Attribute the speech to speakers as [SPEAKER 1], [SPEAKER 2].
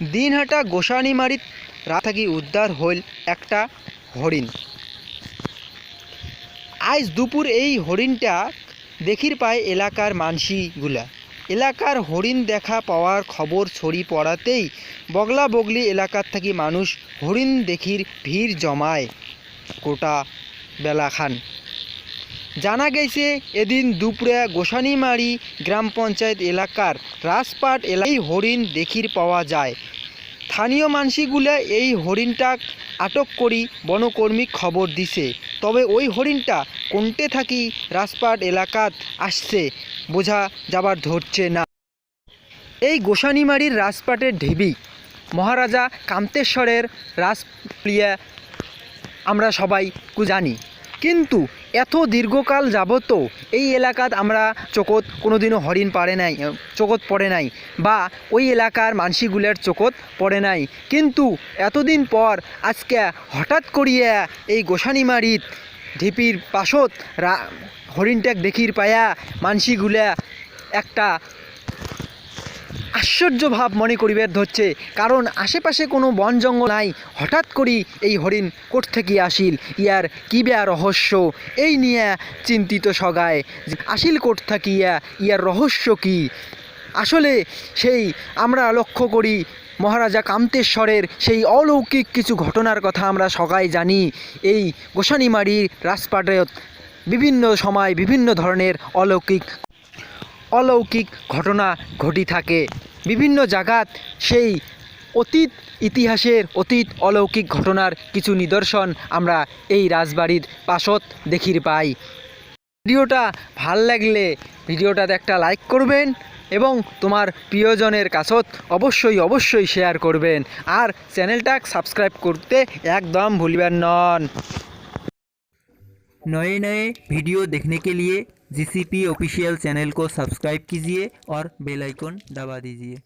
[SPEAKER 1] দিনহাটা রাত থাকি উদ্ধার হইল একটা হরিণ। আজ দুপুর এই হরিণটা দেখির পায় এলাকার মানসিগুলা। এলাকার হরিণ দেখা পাওয়ার খবর ছড়ি পড়াতেই বগলা বগলি এলাকার থাকি মানুষ হরিণ দেখির ভিড় জমায়। গোটা বেলাখান। জানা গেছে, এদিন দুপুরে গোসানিমারি গ্রাম পঞ্চায়েত এলাকার রাজপাট এলাকায় হরিণ দেখির পাওয়া যায়। স্থানীয় মানসিগুলা এই হরিণটা আটক করি বনকর্মী খবর দিছে। তবে ওই হরিণটা কোনটে থাকি রাজপাট এলাকাত আসছে বোঝা যাবার ধরছে না। এই গোসানিমারির রাজপাটের ঢিবি, মহারাজা কান্তেশ্বরের রাজপ্রিয়া আমরা সবাই জানি। কিন্তু এত দীর্ঘকাল যাবত এই এলাকাত আমরা চোখত কোনোদিনও হরিণ পারে নাই চোখত পড়ে নাই বা ওই এলাকার মানসিগুলের চোখত পড়ে নাই। কিন্তু এতদিন পর আজকে হঠাৎ করিয়া এই গোসানিমারিত ঢিপির পাশত রা হরিণটাক দেখির পায়া মানসিগুলা একটা আশ্চর্য ভাব মনে করিবার ধরছে, কারণ আশেপাশে কোনো বন জঙ্গল নাই। হঠাৎ করি এই হরিণ কোট থেকে আসিল, ইয়ার কী বেয়া রহস্য? এই নিয়ে চিন্তিত সগায় আসিল কোট থাকি ইয়া, ইয়ার রহস্য কি? আসলে সেই আমরা লক্ষ্য করি, মহারাজা কান্তেশ্বরের সেই অলৌকিক কিছু ঘটনার কথা আমরা সবাই জানি। এই গোসানিমারির রাজপাটত বিভিন্ন সময় বিভিন্ন ধরনের অলৌকিক অলৌকিক ঘটনা ঘটি থাকে। বিভিন্ন জায়গাত সেই অতীত ইতিহাসের অতীত অলৌকিক ঘটনার কিছু নিদর্শন আমরা এই রাজবাড়ির পাশত দেখির পাই। ভিডিওটা ভালো লাগলে ভিডিওটাতে একটা লাইক করবেন এবং তোমার প্রিয়জনের কাছত অবশ্যই অবশ্যই শেয়ার করবেন। আর চ্যানেলটা সাবস্ক্রাইব করতে একদম ভুলবেন নন।
[SPEAKER 2] नए नए वीडियो देखने के लिए जी सी ऑफिशियल चैनल को सब्सक्राइब कीजिए और बेल आइकन दबा दीजिए।